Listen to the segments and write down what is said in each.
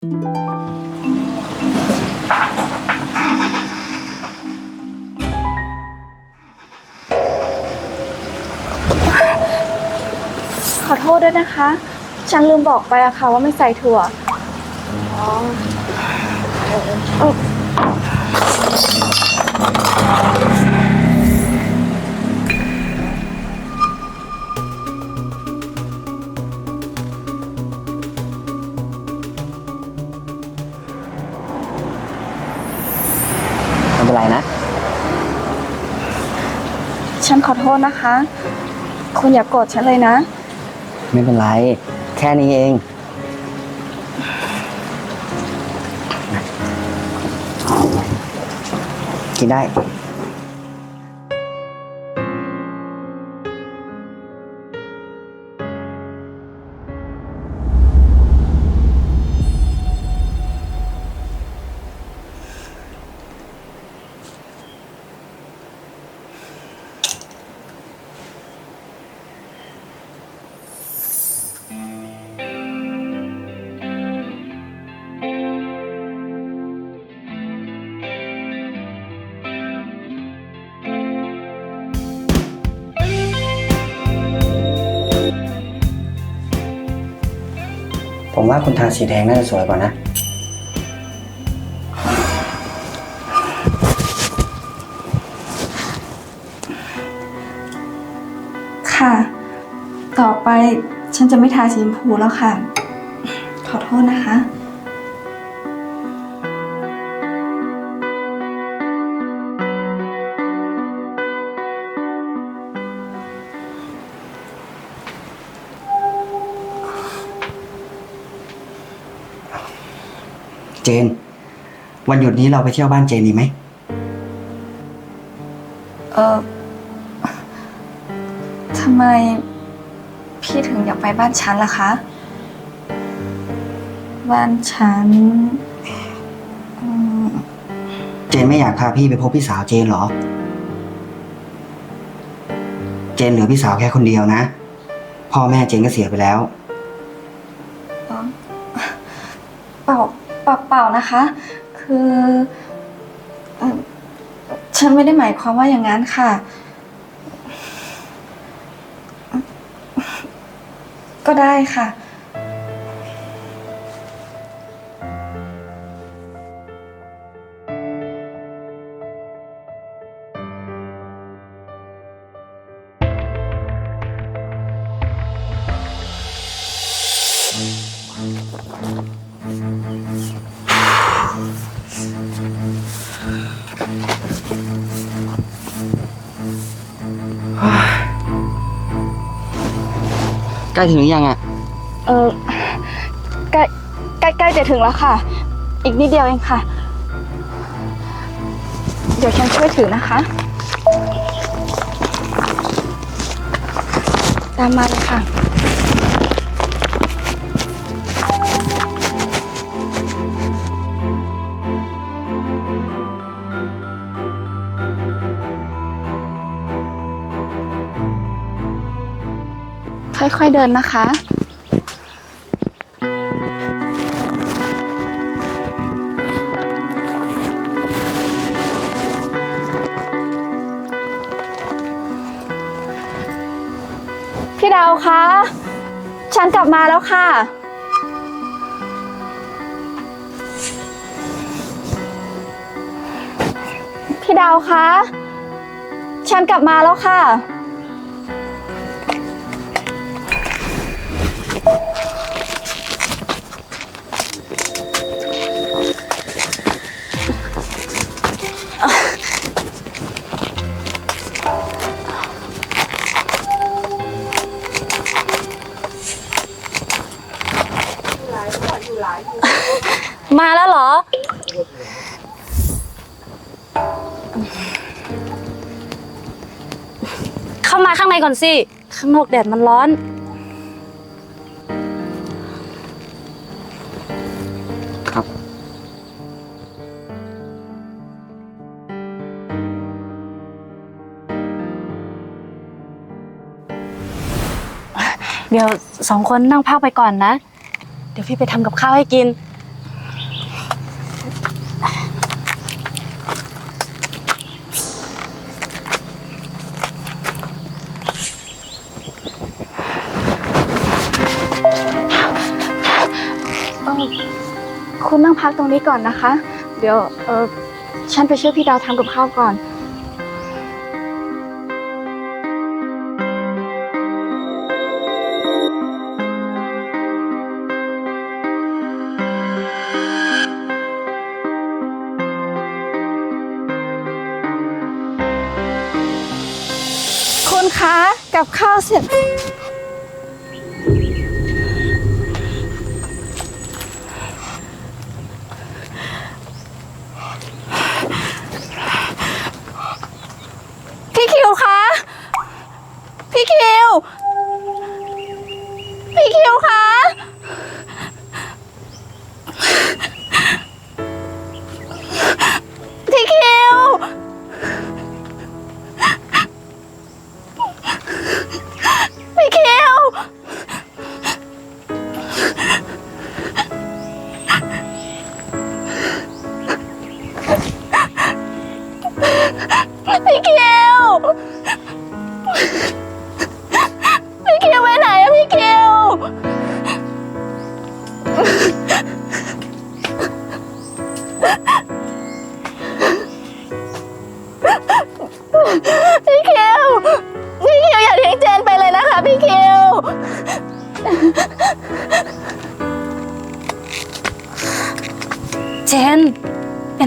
ขอโทษด้วยนะคะ ฉันลืมบอกไปอะค่ะว่าไม่ใส่ถั่วไม่เป็น อโทษนะคะ คุณอย่ากโกรธฉันเลยนะ ไม่เป็นไร แค่นี้เอง กินได้ ผมว่าคุณทาสีแดงน่าจะสวยกว่านะ ค่ะ ต่อไปฉันจะไม่ทาสีชมพูแล้วค่ะ ขอโทษนะคะ เจน วันหยุดนี้เราไปเที่ยวบ้านเจนดีไหม เออทำไมพี่ถึงอยากไปบ้านฉันล่ะคะ บ้านฉันอืมเจนไม่อยากพาพี่ไปพบพี่สาวเจนเหรอ เจนเหลือพี่สาวแค่คนเดียวนะ พ่อแม่เจนก็เสียไปแล้ว ล่านะคะ คือเอ่อฉันไม่ได้หมายความว่าอย่างนั้นค่ะ ก็ได้ค่ะ ล้ถึงหรือยังอะเออใกล้ใกล้ใกล้จะถึงแล้วค่ะ อีกนิดเดียวเองค่ะ เดี๋ยวฉันช่วยถือนะคะ ตามมาเลยค่ะ ค่อยๆเดินนะคะ พี่ดาวคะ ฉันกลับมาแล้วค่ะ พี่ดาวคะ ฉันกลับมาแล้วค่ะ มาข้างในก่อนสิ ข้างนอกแดดมันร้อน ครับ เดี๋ยวสองคนนั่งพักไปก่อนนะ เดี๋ยวพี่ไปทำกับข้าวให้กิน คุณนั่งพักตรงนี้ก่อนนะคะ เดี๋ยวเออฉันไปช่วยพี่ดาวทำกับข้าวก่อน คุณคะ กับข้าวเสร็จ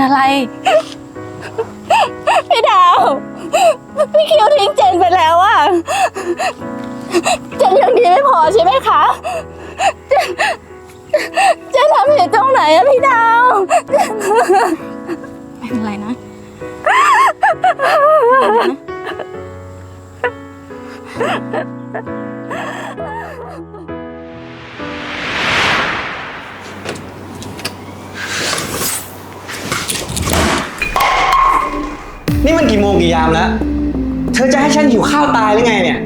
เป็นอะไร พี่ดาว พี่คิวทิ้งเจนไปแล้วอะเจนยังดีไม่พอใช่ไหมคะ เจนเจนทำผิดตรงไหนอะพี่ดาวไม่เป็นไรนะนี่ มันกี่โมงกี่ยามแล้ว เธอจะให้ฉันหิวข้าวตายหรือไงเนี่ย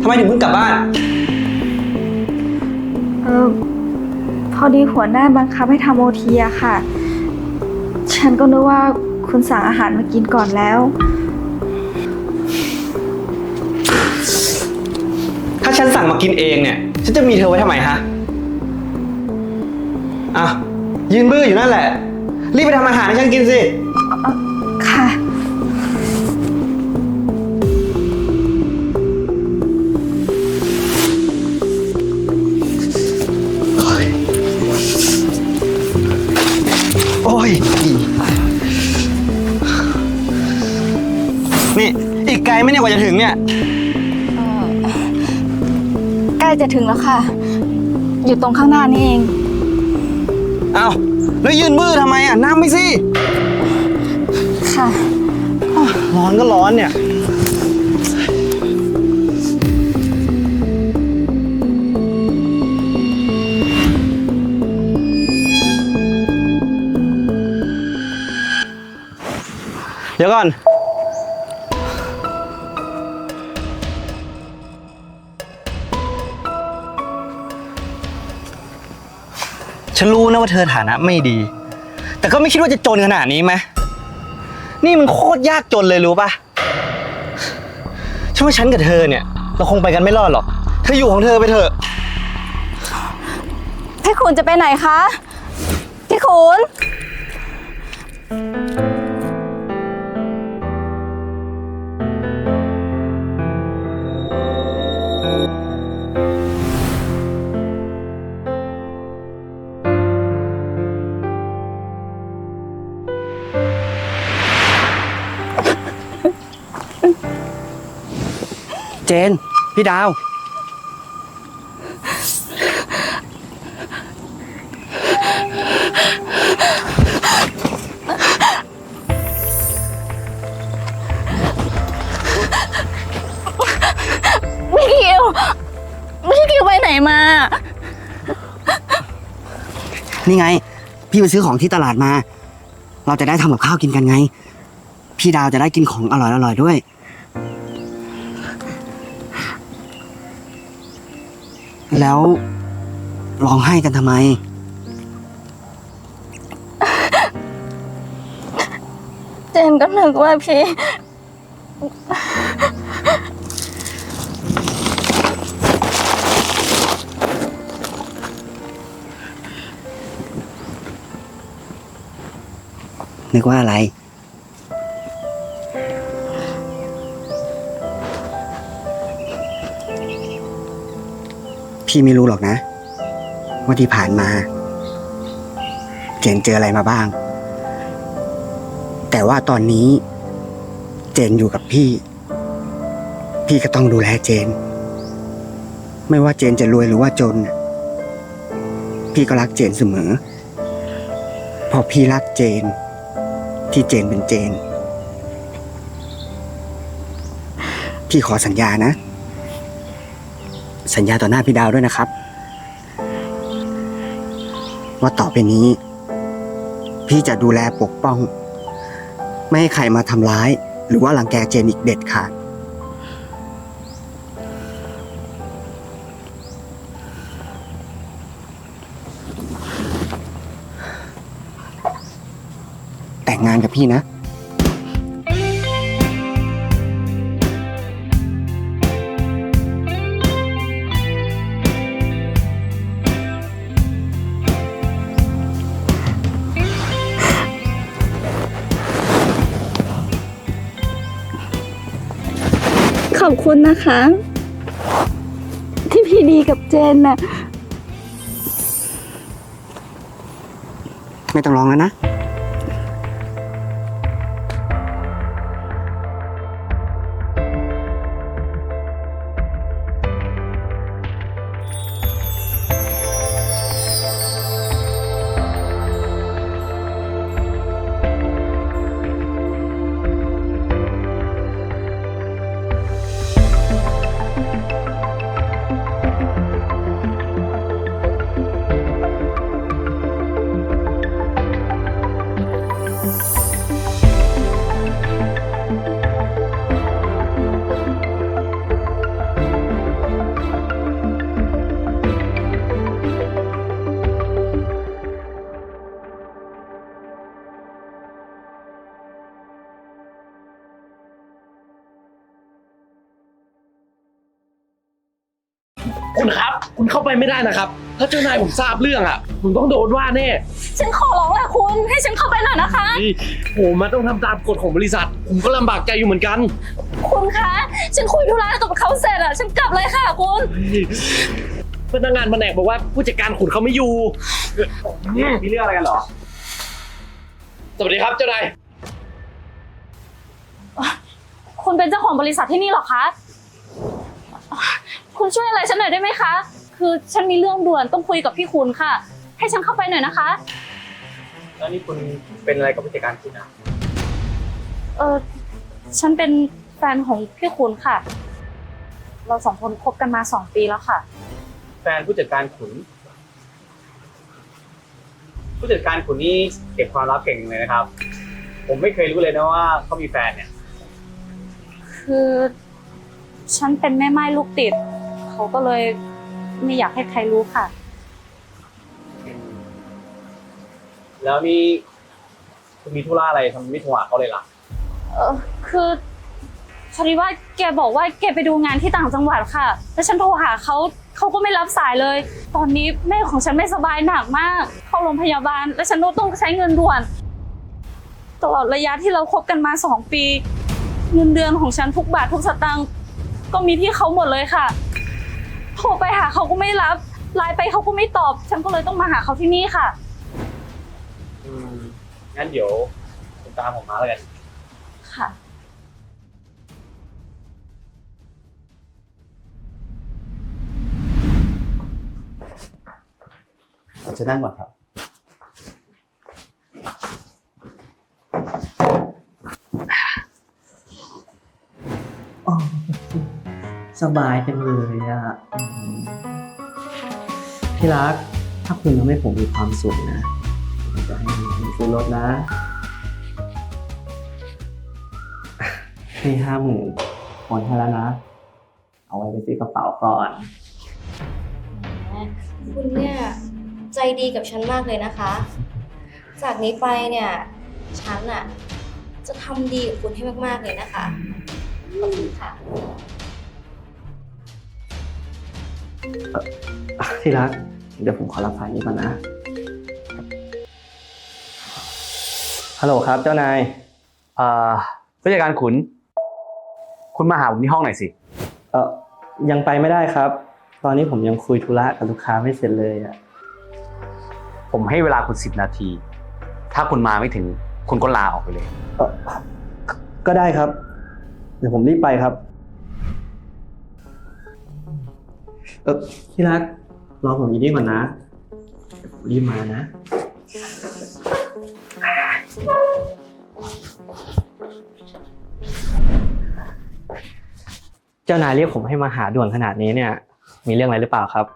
ทำไมถึงเพิ่งกลับบ้าน เออพอดีหัวหน้าบังคับให้ทำโอทีอะค่ะ ฉันก็นึกว่าคุณสั่งอาหารมากินก่อนแล้ว ถ้าฉันสั่งมากินเองเนี่ย ฉันจะมีเธอไว้ทำไมฮะอะยืนบื้ออยู่นั่นแหละ รีบไปทำอาหารให้ฉันกินสิค่ะโอ้ ไกลไหมเนี่ยกว่าจะถึงเนี่ย ใกล้จะถึงแล้วค่ะ อยู่ตรงข้างหน้านี่เอง เอ้าแล้วยืนบื้อทำไมอะนั่งไม่สิค่ะ ร้อนก็ร้อนเนี่ย เดี๋ยวก่อน ว่าเธอฐานะไม่ดี แต่ก็ไม่คิดว่าจะจนขนาดนี้ไหมนี่มันโคตรยากจนเลยรู้ปะฉันว่าฉันกับเธอเนี่ย เราคงไปกันไม่รอดหรอก เธออยู่ของเธอไปเถอะ พี่ขุนจะไปไหนคะ พี่ขุน น พี่ดาว พี่คิวพี่คิวไปไหนมา นี่ไง พี่ไปซื้อของที่ตลาดมา เราจะได้ทำกับข้าวกินกันไง พี่ดาวจะได้กินของอร่อยๆด้วย แล้วร้องไห้กันทำไม เจนก็นึกว่าพี่ นึกว่าอะไร พี่ไม่รู้หรอกนะ ว่าที่ผ่านมา เจนเจออะไรมาบ้าง แต่ว่าตอนนี้ เจนอยู่กับพี่ พี่ก็ต้องดูแลเจน ไม่ว่าเจนจะรวยหรือว่าจน พี่ก็รักเจนเสมอพราะพี่รักเจน ที่เจนเป็นเจน พี่ขอสัญญานะ สัญญาต่อหน้าพี่ดาวด้วยนะครับ ว่าต่อไปนี้ พี่จะดูแลปกป้อง ไม่ให้ใครมาทำร้าย หรือว่ารังแกเจนอีกเด็ดขาดแต่งงานกับพี่นะ นะคะ ที่พี่ดีกับเจนน่ะ ไม่ต้องร้องแล้วนะ ไปไม่ได้นะครับ ถ้าเจ้านายผมทราบเรื่องอะ ผมต้องโดนว่าแน่ฉันขอร้องแหละคุณ ให้ฉันเข้าไปหน่อยนะคะ นี่โหมันต้องทำตามกฎของบริษัท ผมก็ลำบากใจอยู่เหมือนกัน คุณคะ ฉันคุยธุระกับเขาเสร็จอะฉันกลับเลยค่ะคุณ พนักงานแผนกบอกว่าผู้จัดการขุนเขาไม่อยู่ มีเรื่องอะไรกันเหรอ สวัสดีครับเจ้านาย คุณเป็นเจ้าของบริษัทที่นี่เหรอคะ คุณช่วยอะไรฉันหน่อยได้ไหมคะ คือฉันมีเรื่องด่วนต้องคุยกับพี่คุณค่ะ ให้ฉันเข้าไปหน่อยนะคะ แล้วนี่คุณเป็นอะไรกับผู้จัดการคุณนะเออฉันเป็นแฟนของพี่คุณค่ะ เราสองคนคบกันมาสองปีแล้วค่ะ แฟนผู้จัดการขุนผู้จัดการขุนนี่เก็บความลับเก่งเลยนะครับ ผมไม่เคยรู้เลยนะว่าเขามีแฟนเนี่ย คือ ฉันเป็นแม่ไม้ลูกติด เขาก็เลย ไม่อยากให้ใครรู้ค่ะ แล้วนี่คุณมีธุระอะไรทำไมไม่โทรหาเขาเลยล่ะ เออคือพอดีว่าแกบอกว่าแกไปดูงานที่ต่างจังหวัดค่ะ แล้วฉันโทรหาเขาเขาก็ไม่รับสายเลย ตอนนี้แม่ของฉันไม่สบายหนักมาก เข้าโรงพยาบาล และฉันต้องใช้เงินด่วน ตลอดระยะที่เราคบกันมาสองปี เงินเดือนของฉันทุกบาททุกสตางค์ก็มีที่เขาหมดเลยค่ะ โทรไปหาเขาก็ไม่รับไลน์ไปเขาก็ไม่ตอบ ฉันก็เลยต้องมาหาเขาที่นี่ค่ะ อืมงั้นเดี๋ยวคุณตามผมมาแล้วกัน ค่ะ จะนั่งก่อนครับ สบายจังเลยอะอืมพี่รัก ถ้าคุณทำให้ผมมีความสุขนะผมจะให้คุณซื้อรถนะ ให้ห้าหมื่นโอนให้แล้วนะ เอาไว้ไปซื้อกระเป๋าก่อน คุณเนี่ยใจดีกับฉันมากเลยนะคะ จากนี้ไปเนี่ยฉันอะจะทำดีกับคุณให้มากๆเลยนะคะ ขอบคุณค่ะ ที่รัก เดี๋ยวผมขอรับสายนี้ก่อนนะ ฮัลโหลครับเจ้านายเอ่อผู้จัดการขุน คุณมาหาผมที่ห้องหน่อยสิ เออยังไปไม่ได้ครับ ตอนนี้ผมยังคุยธุระกับลูกค้าไม่เสร็จเลยอะผมให้เวลาคุณสิบนาที ถ้าคุณมาไม่ถึง คุณก็ลาออกไปเลย เอ่อก็ได้ครับ เดี๋ยวผมรีบไปครับ เออที่รักรอผมอีกนิดก่อนนะเดี๋ยวผมรีบมานะ เจ้านายเรียกผมให้มาหาด่วนขนาดนี้เนี่ย มีเรื่องอะไรหรือเปล่าครับ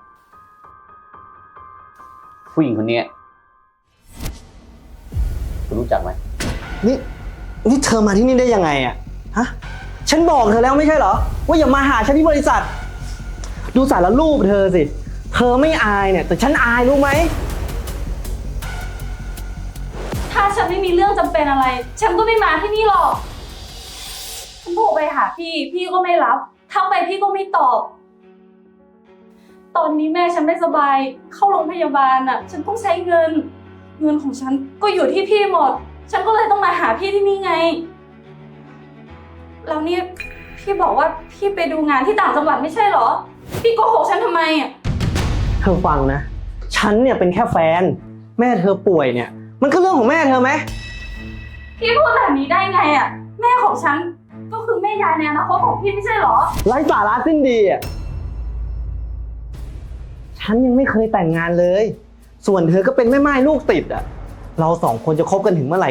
ผู้หญิงคนเนี้ยคุณรู้จักไหมนี่นี่เธอมาที่นี่ได้ยังไงอะฮะ ฉันบอกเธอแล้วไม่ใช่เหรอ ว่าอย่ามาหาฉันที่บริษัท ดูสารรูปเธอสิ เธอไม่อายเนี่ย แต่ฉันอายรู้ไหม ถ้าฉันไม่มีเรื่องจำเป็นอะไร ฉันก็ไม่มาที่นี่หรอก ฉันโทรไปหาพี่ พี่ก็ไม่รับ ทักไปพี่ก็ไม่ตอบ ตอนนี้แม่ฉันไม่สบาย เข้าโรงพยาบาลอะ ฉันต้องใช้เงิน เงินของฉันก็อยู่ที่พี่หมด ฉันก็เลยต้องมาหาพี่ที่นี่ไง แล้วเนี่ยพี่บอกว่าพี่ไปดูงานที่ต่างจังหวัดไม่ใช่เหรอ พี่โกหกฉันทำไมอะ เธอฟังนะ ฉันเนี่ยเป็นแค่แฟน แม่เธอป่วยเนี่ย มันก็เรื่องของแม่เธอไหม พี่พูดแบบนี้ได้ไงอะ แม่ของฉันก็คือแม่ยายในอนาคตของพี่ไม่ใช่เหรอ ไร้สาระสิ้นดีอะ ฉันยังไม่เคยแต่งงานเลย ส่วนเธอก็เป็นแม่ไม้ลูกติดอะ เราสองคนจะคบกันถึงเมื่อไหร่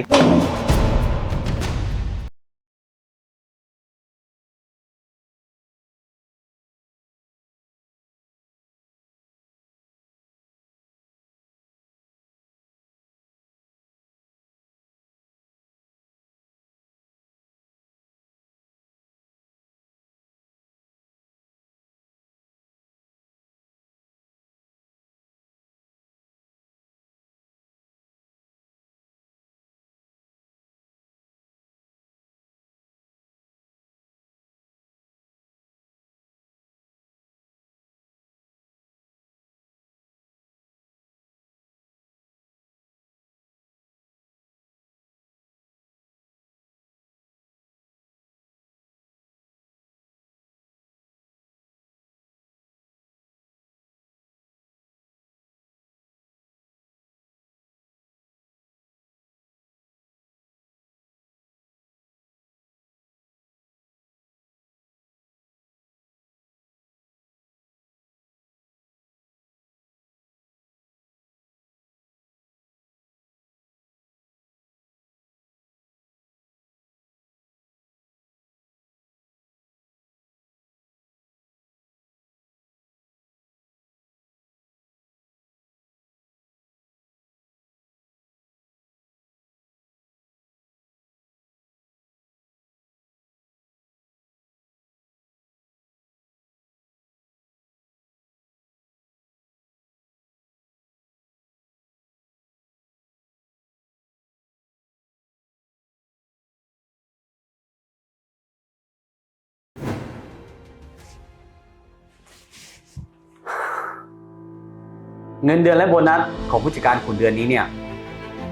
เงินเดือนและโบนัสของผู้จัดการขุนเดือนนี้เนี่ย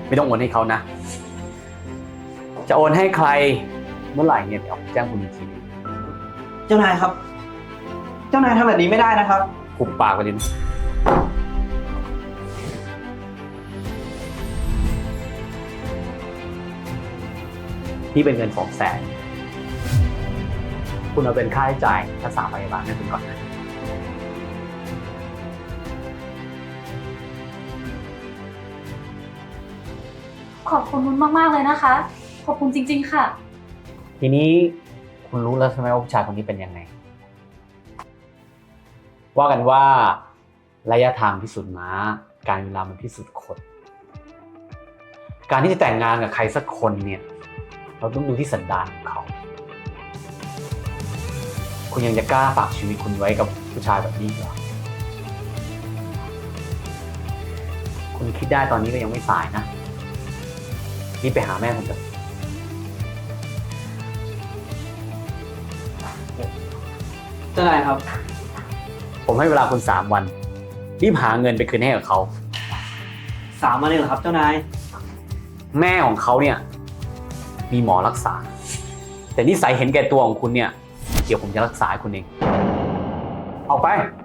ไม่ต้องโอนให้เขานะ จะโอนให้ใครเมื่อไหร่เนี่ยเดี๋ยวแจ้งคุณอีกทีนึงเจ้านายครับ เจ้านายทำแบบนี้ไม่ได้นะครับหุบปากไปดินนี่เป็นเงินสองแสนคุณเอาเป็นค่าใช้จ่ายรักษาพยาบาลให้คุณก่อนนะ ขอบคุณคุณมากๆเลยนะคะ ขอบคุณจริง ๆ ค่ะ ทีนี้คุณรู้แล้วใช่ไหมว่าผู้ชายคนนี้เป็นยังไง ว่ากันว่าระยะทางพิสูจน์ม้า การเวลามันพิสูจน์คน การที่จะแต่งงานกับใครสักคนเนี่ย เราต้องดูที่สันดานของเขา คุณยังจะกล้าฝากชีวิตคุณไว้กับผู้ชายแบบนี้เหรอ คุณคิดได้ตอนนี้ก็ยังไม่สายนะ รีบไปหาแม่ผมเถอะเจ้านายครับ ผมให้เวลาคุณสามวัน รีบหาเงินไปคืนให้กับเขา สามวันเองเหรอครับ เจ้านาย แม่ของเขาเนี่ย มีหมอรักษา แต่นิสัยเห็นแก่ตัวของคุณเนี่ย เดี๋ยวผมจะรักษาให้คุณเอง ออกไปค